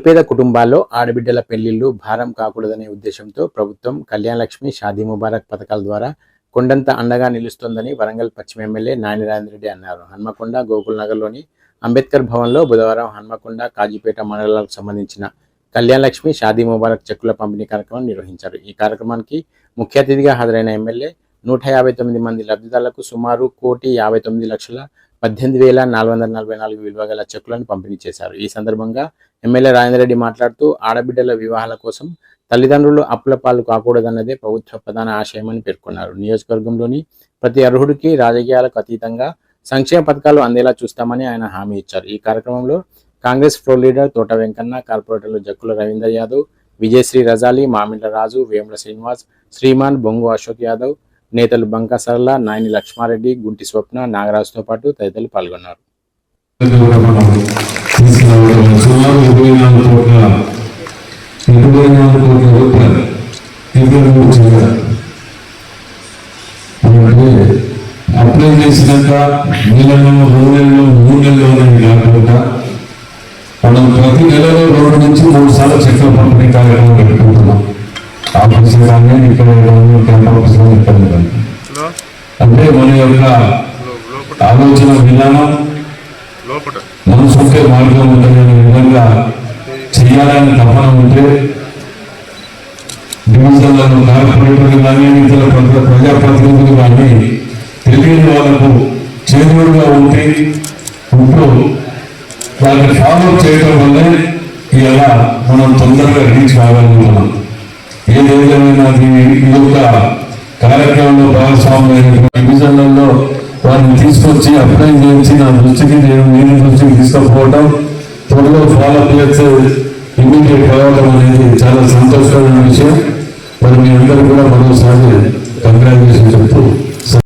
నిరుపేద కుటుంబాల్లో ఆడబిడ్డల పెళ్ళిళ్ళు భారం కాకూడదనే ఉద్దేశంతో ప్రభుత్వం కళ్యాణ లక్ష్మి షాదీ ముబారక్ పథకాల ద్వారా కొండంత అండగా నిలుస్తోందని వరంగల్ పశ్చిమ ఎమ్మెల్యే నాయని రెడ్డి అన్నారు. హన్మకొండ గోకుల్ నగర్లోని అంబేద్కర్ భవన్లో బుధవారం హన్మకొండ కాజీపేట మండలాలకు సంబంధించిన కళ్యాణ లక్ష్మి షాదీ ముబారక్ చెక్కుల పంపిణీ కార్యక్రమం నిర్వహించారు. ఈ కార్యక్రమానికి ముఖ్య అతిథిగా హాజరైన ఎమ్మెల్యే నూట యాభై తొమ్మిది మంది లబ్ధిదారులకు సుమారు కోటి యాభై తొమ్మిది లక్షల పద్దెనిమిది వేల నాలుగు వందల నలభై నాలుగు విలువ గల చెక్కులను పంపిణీ చేశారు. ఈ సందర్భంగా ఎమ్మెల్యే రాజేందర్ రెడ్డి మాట్లాడుతూ ఆడబిడ్డల వివాహాల కోసం తల్లిదండ్రులు అప్పుల పాలు కాకూడదన్నదే ప్రభుత్వ ప్రధాన ఆశయమని పేర్కొన్నారు. నియోజకవర్గంలోని ప్రతి అర్హుడికి రాజకీయాలకు అతీతంగా సంక్షేమ పథకాలు అందేలా చూస్తామని ఆయన హామీ ఇచ్చారు. ఈ కార్యక్రమంలో కాంగ్రెస్ ఫ్లోర్ లీడర్ తోట వెంకన్న కార్పొరేటర్లు జక్కుల రవీందర్ యాదవ్ విజయశ్రీ రజాలి మామిళ్ళ రాజు వేముల శ్రీనివాస్ శ్రీమాన్ బొంగు అశోక్ యాదవ్ నేతలు బంకా సరళ నాయని లక్ష్మారెడ్డి గుంటి స్వప్న నాగరాజుతో పాటు తదితరులు పాల్గొన్నారు. అప్లై చేసినాక నెలలో రెండు నెలలో మూడు నెలలోనే కాకుండా మనం ప్రతి నెలలో రెండు నుంచి మూడు సార్లు చెట్ల పంపిణీ కార్యక్రమం పెట్టుకుంటాం. ఆఫీస్ కానీ ఇక్కడ కానీ క్యాంప్ ఇక్కడ అంటే మన యొక్క ఆలోచన విధానం మనసుకే మార్గం ఉంటుందనే విధంగా చేయాలని తపన ఉంటే డివిజన్లను కార్పొరేటర్లు కానీ ఇతర ప్రజా ప్రజాప్రతినిధులు కానీ తెలియని వాళ్ళకు చేదుడుగా ఉంటే ఉంటూ దాన్ని ఫాలో చేయడం వల్లే ఇలా మనం తొందరగా రీచ్ కాగలుగుతున్నాం. ఏదేమైనా ఈ యొక్క కార్యక్రమంలో భాగస్వామ్యం డివిజన్లలో వారిని తీసుకొచ్చి అప్లై చేయించి నా దృష్టికి నేను నేను దృష్టికి తీసుకుపోవడం త్వరలో ఫాలోఅప్ చేస్తే ఇమీడియట్ కావడం అనేది చాలా సంతోషకరమైన విషయం. మరి మీ అందరూ కూడా మరోసారి కంగ్రాచులేషన్ చెప్తూ